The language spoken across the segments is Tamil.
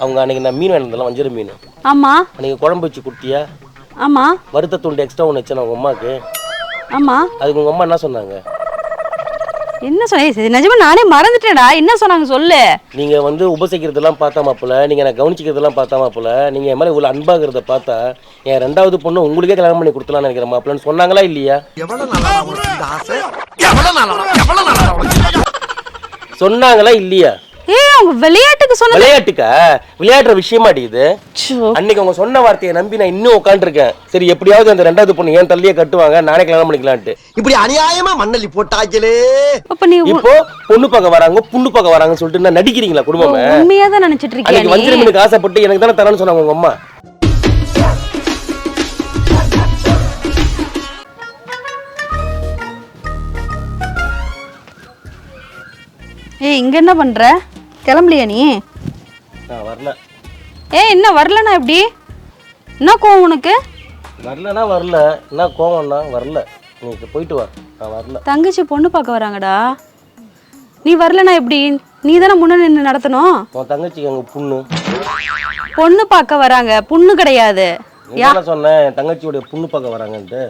அவங்க அன்னைக்கு நான் மீன் வாங்கியிருந்தேன் வஞ்சிர மீன். ஆமா. அன்னைக்கு குழம்பு வச்சு கொடுத்தியா ஆமா. வறுத்த துண்டு எக்ஸ்ட்ரா ஒன்று வச்சேன் உங்கள் அம்மாவுக்கு ஆமா. அதுக்கு உங்கள் அம்மா என்ன சொன்னாங்க? என்ன சொன்ன? சரி நிஜமா நானே மறந்துட்டேடா என்ன சொன்னாங்க சொல்லு. நீங்கள் வந்து உபசரிக்கிறதெல்லாம் பார்த்தா மாப்பிள்ள நீங்கள் நான் கவனிச்சிக்கிறதெல்லாம் பார்த்தா மாப்பிள்ள நீங்கள் என் மேலே இவ்வளோ அன்பாகிறத பார்த்தா என் ரெண்டாவது பொண்ணு உங்களுக்கே கல்யாணம் பண்ணி கொடுத்துலாம்னு நினைக்கிறேன் மாப்பிள்ளன்னு சொன்னாங்களா இல்லையா? சொன்னாங்களா இல்லையா? ஏய் அவங்க விளையாட்டுக்கு சொன்னது விளையாட்டுக்கா? விளையாடுற விஷயமாடி இது. அன்னைக்கு அவங்க சொன்ன வார்த்தையை நம்பி நான் இன்னும் உட்காந்துருக்கேன் சரி எப்படியாவது அந்த ரெண்டாவது பொண்ணு ஏன் தள்ளியே கட்டுவாங்க நானே கல்யாணம் பண்ணிக்கலான்ட்டு. இப்படி அநியாயமா மண்ணள்ளி போட்டாங்களே அப்ப நீ இப்போ பொண்ணு பார்க்க வராங்க பொண்ணு பார்க்க வராங்கன்னு சொல்லிட்டு நான் நடிக்கிறீங்களா குடும்பமே? உண்மையா தான் நினைச்சிட்டு இருக்கியா அன்னைக்கு வஞ்சிர நீ. மீனுக்கு ஆசைப்பட்டு எனக்கு தானே தரேன்னு சொன்னாங்க உங்க அம்மா. ஏய் இங்க என்ன பண்ற? கிளம்பலையா நீ? வரல. ஏய் என்ன வரலனா எப்படி? என்ன கோவம் உனக்கு? வரலனா வரல. என்ன கோவம்னா வரல. நீ போயிட்டு வா. நான் வரல. தங்கச்சி பொண்ணு பார்க்க வராங்கடா. நீ வரலனா எப்படி? நீ தானே முன்ன நின்று நடத்தணும்? உன் தங்கச்சிக்கு அங்க புண்ணு. பொண்ணு பார்க்க வராங்க. புண்ணு கிடையாது. சொன்னேன் என் தங்கச்சியோட புண்ணு பார்க்க வராங்கன்ட்டு.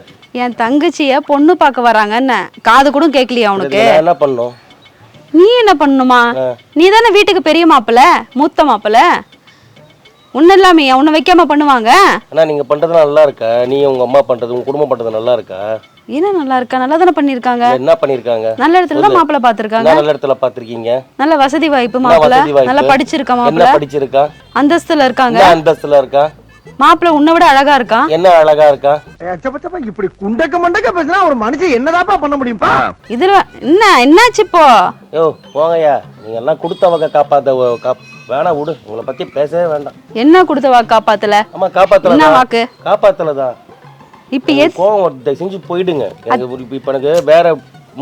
என் தங்கச்சிய பொண்ணு பார்க்க வராங்கன்னு. காது கூட கேட்கலையா உனக்கு? என்ன பண்ணோம் நீ என்ன பண்ணணுமா? நீ தானே வீட்டுக்கு பெரிய மாப்பிள்ள மூத்த மாப்பிள்ள உன்ன இல்லாம உன்னை வைக்காம பண்ணுவாங்க? ஆனா நீங்க பண்றது நல்லா இருக்கா? நீ உங்க அம்மா பண்றது உங்க குடும்பம் பண்றது நல்லா இருக்கா? என்ன நல்லா இருக்கா? நல்லா தானே பண்ணிருக்காங்க என்ன பண்ணிருக்காங்க நல்ல இடத்துல தான் மாப்பிள்ள பாத்திருக்காங்க நல்ல இடத்துல பாத்திருக்கீங்க நல்ல வசதி வாய்ப்பு மாப்பிள்ள? நல்லா படிச்சிருக்க என்ன மாப்பிள்ள படிச்சிருக்கா? அந்தஸ்துல இருக்காங்க. அந்தஸ்துல இருக்கா? மாப்பிள்ள உன்னை விட அழகா இருக்கான் என்ன அழகா இருக்கா? சப்பச்சப்பா இப்படி குண்டக்க மண்டக்க பேசினா ஒரு மனுஷன் என்னதாப்பா பண்ண முடியும்பா இதுல என்ன என்னாச்சு இப்போ? யோ போங்கய்யா. நீங்க எல்லாம் கொடுத்த வகை காப்பாத்த வ- காப் வேணாம் விடு. உங்களை பத்தி பேசவே வேண்டாம். என்ன கொடுத்த வாக்கு காப்பாத்தல? ஆமா காப்பாத்தல என்ன வாக்கு? காப்பாத்தலதான் இப்ப ஏ கோவம் செஞ்சு போயிடுங்க. எனக்கு இப்ப எனக்கு வேற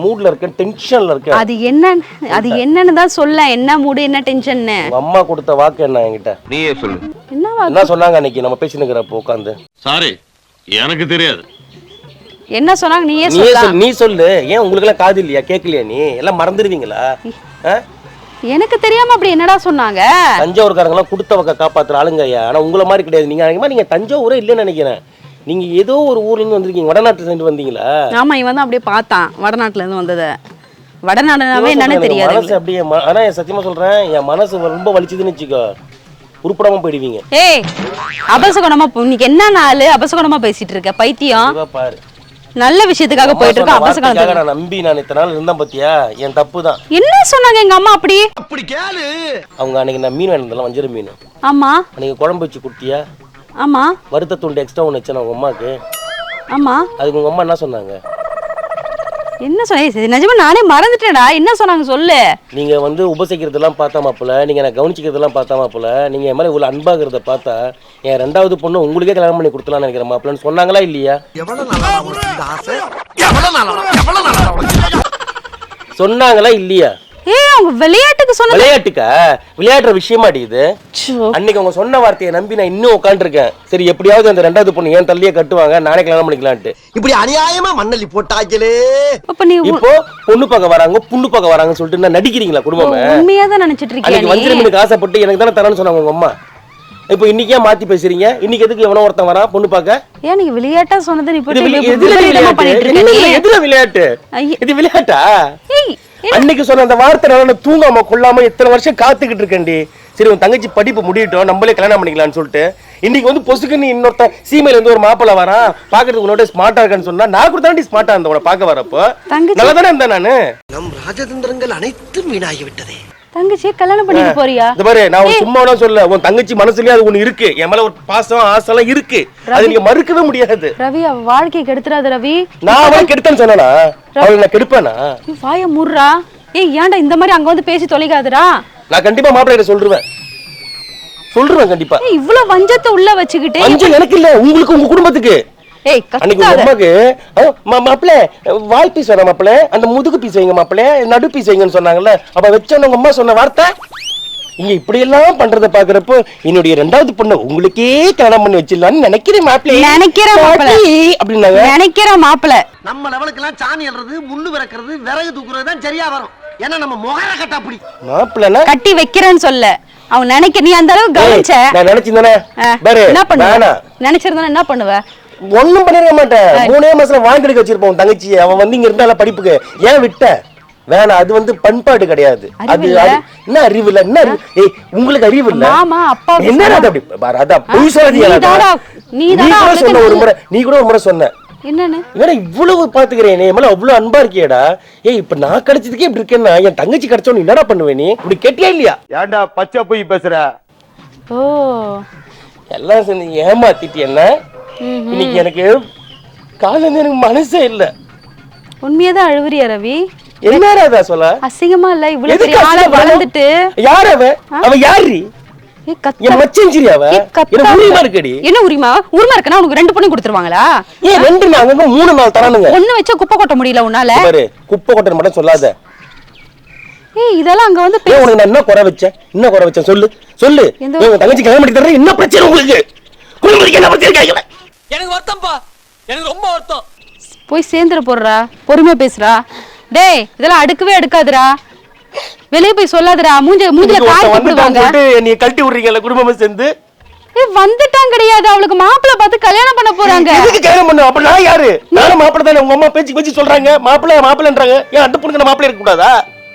மூட்ல இருக்கேன் டென்ஷன்ல இருக்கேன் அது என்ன அது என்னன்னு தான் சொல்ல என்ன மூடு என்ன டென்ஷன்னு உங்க அம்மா கொடுத்த வாக்கு என்ன என்கிட்ட? நீயே சொல்லு. என்ன வாக்கு? என்ன சொன்னாங்க அன்னைக்கு? நம்ம பேசினுக்கிறப்போ உட்காந்து சாரி எனக்கு தெரியாது. என்ன சொன்னாங்க? நீயே சொல்லு. நீ சொல்லு. ஏன் உங்களுக்கு எல்லாம் காது இல்லையா? கேட்கலையா நீ? எல்லாம் மறந்துடுவீங்களா? எனக்கு தெரியாம அப்படி என்னடா சொன்னாங்க? தஞ்சாவூர்காரங்க எல்லாம் கொடுத்த வகை காப்பாத்துற ஆளுங்க ஐயா. ஆனா உங்களை மாதிரி கிடையாது. நீங்க நீங்க தஞ்சாவூரே இல்லைன்னு நினைக்கிறேன். நீங்க ஏதோ ஒரு ஊர்ல இருந்து வந்திருக்கீங்க வடநாட்டு சைடு வந்தீங்களா? ஆமா இவன் தான் அப்படியே பார்த்தான் வடநாட்டுல இருந்து வந்தத. வடநாடுனாவே என்னன்னு தெரியாது. மனசு அப்படியே ஆனா சத்தியமா சொல்றேன் என் மனசு ரொம்ப வலிச்சுதுன்னு வச்சுக்கோ. உருப்படாம போயிடுவீங்க. ஏய் அபசகுணமா இன்னைக்கு என்ன நாள் அபசகுணமா பேசிட்டு இருக்க பைத்தியம் பாரு. நல்ல விஷயத்துக்காக போயிட்டு இருக்க அபசகுணத்துக்கு நான் நம்பி நான் இத்தனை நாள் இருந்தேன் பாத்தியா? என் தப்பு தான் என்ன சொன்னாங்க எங்க அம்மா அப்படி? அப்படி கேளு. அவங்க அன்னைக்கு நான் மீன் வாங்கியிருந்தேன் வஞ்சிர மீன். ஆமா. அன்னைக்கு குழம்பு வச்சு கொடுத்தியா? ஆமா. வறுத்த துண்டு எக்ஸ்ட்ரா ஒன்று வச்சேன் உங்க அம்மாவுக்கு ஆமா. அதுக்கு உங்க அம்மா என்ன சொன்னாங்க? என்ன சொன்ன? சரி நிஜமா நானே மறந்துட்டேடா என்ன சொன்னாங்க சொல்லு. நீங்க வந்து உபசரிக்கிறதெல்லாம் பார்த்தா மாப்பிள்ள நீங்க நான் கவனிச்சிக்கிறதெல்லாம் பார்த்தா மாப்பிள்ள நீங்க என் மேல இவ்வளவு அன்பாகிறத பார்த்தா என் ரெண்டாவது பொண்ணு உங்களுக்கே கல்யாணம் பண்ணி கொடுத்துலாம்னு நினைக்கிறேன் மாப்பிள்ளன்னு சொன்னாங்களா இல்லையா? எவ்வளவு நல்லா உனக்கு இந்த ஆசை? எவ்வளவு நல்லா எவ்வளவு நல்லா உனக்கு சொன்னாங்களா இல்லையா? ஏய் அவங்க விளையாட்டுக்கு சொன்னது விளையாட்டுக்கா? விளையாடுற விஷயமாடி இது. அன்னைக்கு அவங்க சொன்ன வார்த்தையை நம்பி நான் இன்னும் உட்காந்துருக்கேன் சரி எப்படியாவது அந்த ரெண்டாவது பொண்ணு ஏன் தள்ளியே கட்டுவாங்க நானே கல்யாணம் பண்ணிக்கலான்ட்டு. இப்படி அநியாயமா மண்ணள்ளி போட்டாங்களே அப்ப நீ இப்போ பொண்ணு பார்க்க வராங்க பொண்ணு பார்க்க வராங்கன்னு சொல்லிட்டு நான் நடிக்கிறீங்களா குடும்பமே? உண்மையா தான் நினைச்சிட்டு இருக்கியா அன்னைக்கு வஞ்சிர நீ. மீனுக்கு ஆசைப்பட்டு எனக்கு தானே தரேன்னு சொன்னாங்க உங்க அம்மா. இப்போ இன்னைக்கு மாத்தி பேசுறீங்க? இன்னைக்கு எதுக்கு எவனோ ஒருத்தன் வரான் பொண்ணு பார்க்க? ஏன் நீ விளையாட்டா சொன்னது நீ இப்படி எதுல விளையாட்டு. இது விளையாட்டா? ஏய். அன்னைக்கு சொன்ன அந்த வார்த்தை நான் தூங்காம கொள்ளாம இத்தனை வருஷம் காத்துக்கிட்டு இருக்கேன்டி. சரி உன் தங்கச்சி படிப்பு முடியட்டும் நம்மளே கல்யாணம் பண்ணிக்கலாம்னு சொல்லிட்டு. இன்னைக்கு வந்து பொசுக்கு நீ இன்னொருத்த சீமையில இருந்து ஒரு மாப்பிள்ள வரான் பாக்குறதுக்கு உன்னோட ஸ்மார்ட்டா இருக்கான்னு சொன்னா நான் கூட தாண்டி ஸ்மார்ட்டா இருந்தேன் உன பாக்க வரப்போ. நல்லா தானே இருந்தேன் நானு? நம் ராஜதந்திரங்கள் அனைத்தும் வீணாகி விட்டதே தங்கச்சியை கல்யாணம் பண்ணிட்டு போறியா? இந்த பாரு நான் ஒரு சும்மா சொல்ல உன் தங்கச்சி மனசுலயே அது ஒண்ணு இருக்கு. என் மேல ஒரு பாசம் ஆசை எல்லாம் இருக்கு. அது நீங்க மறுக்கவே முடியாது. ரவி அவ வாழ்க்கையை கெடுத்துறாத ரவி. நான் அவளை கெடுத்தேன்னு சொன்னா அவளை நான் கெடுப்பேனா? நீ வாய முர்றா ஏய் ஏன்டா இந்த மாதிரி அங்க வந்து பேசி தொலைக்காதடா? நான் கண்டிப்பா மாப்பிள்ளை சொல்லிருவேன் சொல்றேன் கண்டிப்பா. இவ்வளவு வஞ்சத்தை உள்ள வச்சுக்கிட்டு அஞ்சல் எனக்கு இல்ல உங்களுக்கு உங்க குடும்பத்துக்கு. ஏய் அன்னைக்கு அம்மாக்கு "ஆ, மா- மாப்பிள வால் பீஸ் வேணாம் அந்த முதுகு பீஸ் வைங்க நடு பீஸ் வைங்கன்னு சொன்னாங்கல்ல. அப்ப வச்சோன்னு உங்க அம்மா சொன்ன வார்த்தை? இங்க இப்படி எல்லாம் பண்றத பாக்குறப்போ என்னுடைய ரெண்டாவது பொண்ணை உங்களுக்கே கல்யாணம் பண்ணி வச்சிடலாம்னு நினைக்கிறேன் மாப்பிள நினைக்கிறேன் மாப்பிளை. அப்படின்னாங்க. நினைக்கிற மாப்பிள நம்ம லெவலுக்கு எல்லாம் சாணி முள்ளு விறக்கிறது விறகு தூக்குறது தான் சரியா வரும். ஏன்னா நம்ம முகர கட்ட அப்படி கட்டி வைக்கிறேன்னு சொல்ல அவன் நினைக்க நீ அந்த அளவுக்கு கவனிச்ச? நான் நினைச்சிருந்தானே. என்ன பண்ணுவ? வேணாம். நினைச்சிருந்தா என்ன பண்ணுவ? ஒண்ணும் பண்ணிருக்க மாட்டேன். மூணே மாசம் வாங்கி எடுக்க வச்சிருப்போம் தங்கச்சி அவன் வந்து இங்க இருந்தால படிப்புக்கு. ஏன் விட்ட? வேணாம் அது வந்து பண்பாடு கிடையாது. அது என்ன அறிவு இல்ல? என்ன ஏய் உங்களுக்கு அறிவு இல்ல? என்ன அப்படி? ராதா பொய் சொல்லாதீங்க நீ சொன்ன ஒரு முறை நீ கூட ஒரு முறை சொன்ன. என்னன்னு? இவ்வளவு பாத்துக்கிறேன்? நீ மேல அவ்வளவு அன்பா இருக்கியேடா. ஏய் இப்ப நான் கிடைச்சதுக்கே இப்படி இருக்கேன்னா என் தங்கச்சி கிடைச்சோன்னு என்னடா பண்ணுவே நீ? இப்படி கேட்டியா இல்லையா? ஏன்டா பச்சை போய் பேசுற? ஓ. எல்லாம் சேர்ந்து ஏமாத்திட்டு என்ன? இன்னைக்கு எனக்கு காலையில எனக்கு மனசே இல்ல. உண்மையதான் அழுவுறியா ரவி? என்ன சொல்ல? அசிங்கமா இல்ல? இவ்வளவு பெரிய ஆளா? வளர்ந்துட்டு. யார் அவ? அவ யாரு என் மச்சஞ்சிரி அவ. எனக்கு உரிமை இருக்கடி. என்ன உரிமை? உரிமை இருக்குன்னா உனக்கு ரெண்டு பொண்ணு கொடுத்துருவாங்களா? ஏன் ரெண்டு நாள் அங்கங்க மூணு நாள் தரானுங்க ஒண்ணு வச்சா குப்பை கொட்ட முடியல உன்னால? பாரு குப்பை கொட்டை மட்டும் சொல்லாத. ஏய் இதெல்லாம் அங்க வந்து ஏன் உனக்கு நான் என்ன குறை வச்சேன். என்ன குறை வச்சேன். சொல்லு. சொல்லு. உன் தங்கச்சி கல்யாணம் பண்ணி என்ன பிரச்சனை உங்களுக்கு. என்ன பிரச்சனை கேட்கல? எனக்கு வருத்தம்ப்பா எனக்கு ரொம்ப வருத்தம். போய் சேர்ந்துட போடுறா பொறுமையா பேசுறா. டேய் இதெல்லாம் அடுக்கவே அடுக்காதுடா. வெளியே போய் சொல்லாதடா. மூஞ்ச மூஞ்சில காய் போடுவாங்க என்னைய கழட்டி விடுறீங்கல்ல குடும்பமா சேர்ந்து? ஏய் வந்துட்டான் கிடையாது. அவளுக்கு மாப்பிள்ளை பார்த்து கல்யாணம் பண்ண போறாங்க. எதுக்கு கல்யாணம் பண்ண? அப்ப நான் யாரு? நானும் மாப்பிள்ளை தானே. உங்க அம்மா பேச்சு பேச்சு சொல்றாங்க. மாப்பிள்ளை மாப்பிள்ளைன்றாங்க. ஏன் அட்டு பொண்ணுக்கு மாப்பிள்ளை இருக்க கூடாதா?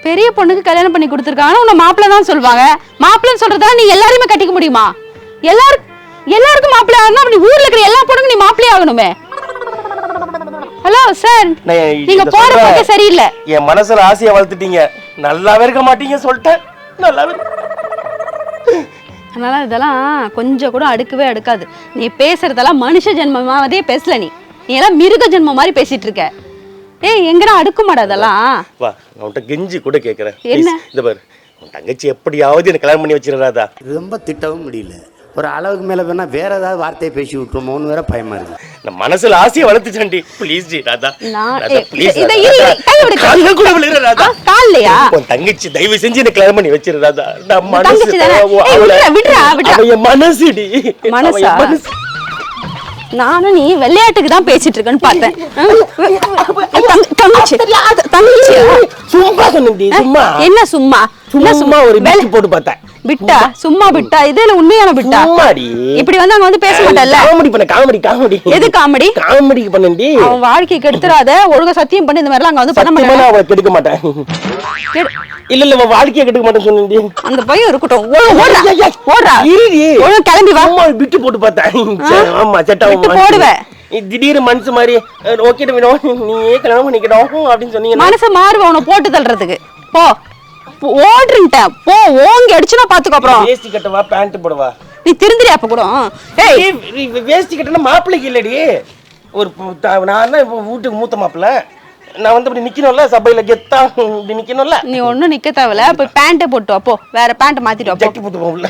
பெரிய பொண்ணுக்கு கல்யாணம் பண்ணி கொடுத்துருக்காங்க உன்னை மாப்பிள்ளை தான் சொல்லுவாங்க. மாப்பிள்ளைன்னு சொல்றதா நீ எல்லாரையுமே கட்டிக்க முடியுமா? எல்லாரும் எல்லாருக்கும் மாப்பிள்ளை ஆகணும் அப்படி ஊர்ல இருக்கிற எல்லா நீ ஆகணுமே. ஹலோ சார் நீங்க போற. பக்கம் சரியில்லை. என் மனசுல ஆசையை வளர்த்துட்டீங்க. நல்லாவே இருக்க மாட்டீங்க சொல்லிட்டேன். நல்லாவே அதனால இதெல்லாம் கொஞ்சம் கூட அடுக்கவே அடுக்காது. நீ பேசுறதெல்லாம் மனுஷ ஜென்மமாவதே பேசல நீ. நீ எல்லாம் மிருக ஜென்மம் மாதிரி பேசிட்டு இருக்க. ஏய் எங்கடா அடுக்குமாடா அதெல்லாம் வா உன்கிட்ட கெஞ்சி கூட கேட்கறேன் என்ன? இந்த பாரு. உன் தங்கச்சி எப்படியாவது எனக்கு கல்யாணம் பண்ணி வச்சிடறாதா ரொம்ப திட்டவும் முடியல. ஒரு அளவுக்கு மேல வேணா வேற ஏதாவது வார்த்தையை பேசி விட்டுருமோன்னு வேற பயமா இருக்கு. நான் மனசுல ஆசையை வளர்த்துச்சேன்டி ப்ளீஸ் ஜி ராதா. உன் தங்கச்சி தயவு செஞ்சு எனக்கு கல்யாணம் பண்ணி வச்சிரு ராதா. நான் மனசு தங்கச்சி தானே? அவ- ஏய், அவளை- விட்றா, விட்றா, விட்றா. அவ என் மனசுடி மனசா? நானும் நீ விளையாட்டுக்கு தான் பேசிட்டு இருக்கேன்னு பார்த்தேன். தங்க- தங்கச்சி. தங்கச்சியா சும்மா சும்மா. என்ன சும்மா? என்ன சும்மா? ஒரு வெள- பிட்டு போட்டு பார்த்தேன். விட்டா? சும்மா. விட்டா? இதுல உண்மையான விட்டா? சும்மாடி. இப்படி வந்து அங்க வந்து பேச மாட்டல்ல? காமெடி பண்ண காமெடி காமெடி. எது காமெடி? காமெடி பண்ணேன்டி அவன் வாழ்க்கையை கெடுத்துறாத ஒழுங்கா சத்தியம் பண்ணி இந்த மாதிரிலாம் அங்க வந்து பண்ண மாட்டேன். அவளை கெடுக்க மாட்டேன். இல்ல இல்ல வாழ்க்கையை கெடுக்க மாட்டேன் சொன்னேன்டி. அந்த பையன் இருக்கட்டும். ஓடு, ஓடுறா, ஓடுறா. கிளம்பி வா. சும்மா விட்டு போட்டு பார்த்தேன். சரி, ஆமா செட் ஆகும்? திடீர்னு மனசு மாதிரி ஓகே விடும் நீயே கல்யாணம் பண்ணிக்கணும் அப்படின்னு சொன்னீங்கன்னா மனச மாறுவ உன போட்டு தள்ளுறதுக்கு. போ. ஓடுன்ட்டேன் போ ஓங்கி அடிச்சுனா பாத்துக்கோ அப்புறம். வேஷ்டி கட்டவா பேண்ட் போடவா? நீ திருந்திரி அப்ப கூட. ஏய். ஏய், வே- வேஷ்டி கட்டினா மாப்பிள்ளைக்கு இல்லடி. ஒரு நான் வீட்டுக்கு மூத்த மாப்பிள்ளை. நான் வந்து இப்படி நிக்கணும்ல சபையில கெத்தா இப்படி நிக்கணும்ல. நீ ஒண்ணும் நிக்க தேவையில்ல. போய் பேண்ட்டே போட்டு போ. வேற பேண்ட் மாத்திட்டு போ. ஜட்டி புத்து போகல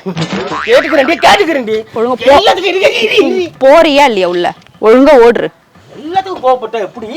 கேட்டுக்கிறேன்டி கேட்டுக்கிறேன்டி. ஒழுங்கா போ. எல்லாத்துக்கும் இரு, இரு, இரு, இரு. போறியா இல்லையா உள்ள? ஒழுங்கா ஓடுறு. எல்லாத்துக்கும் கோவப்பட்ட எப்படி?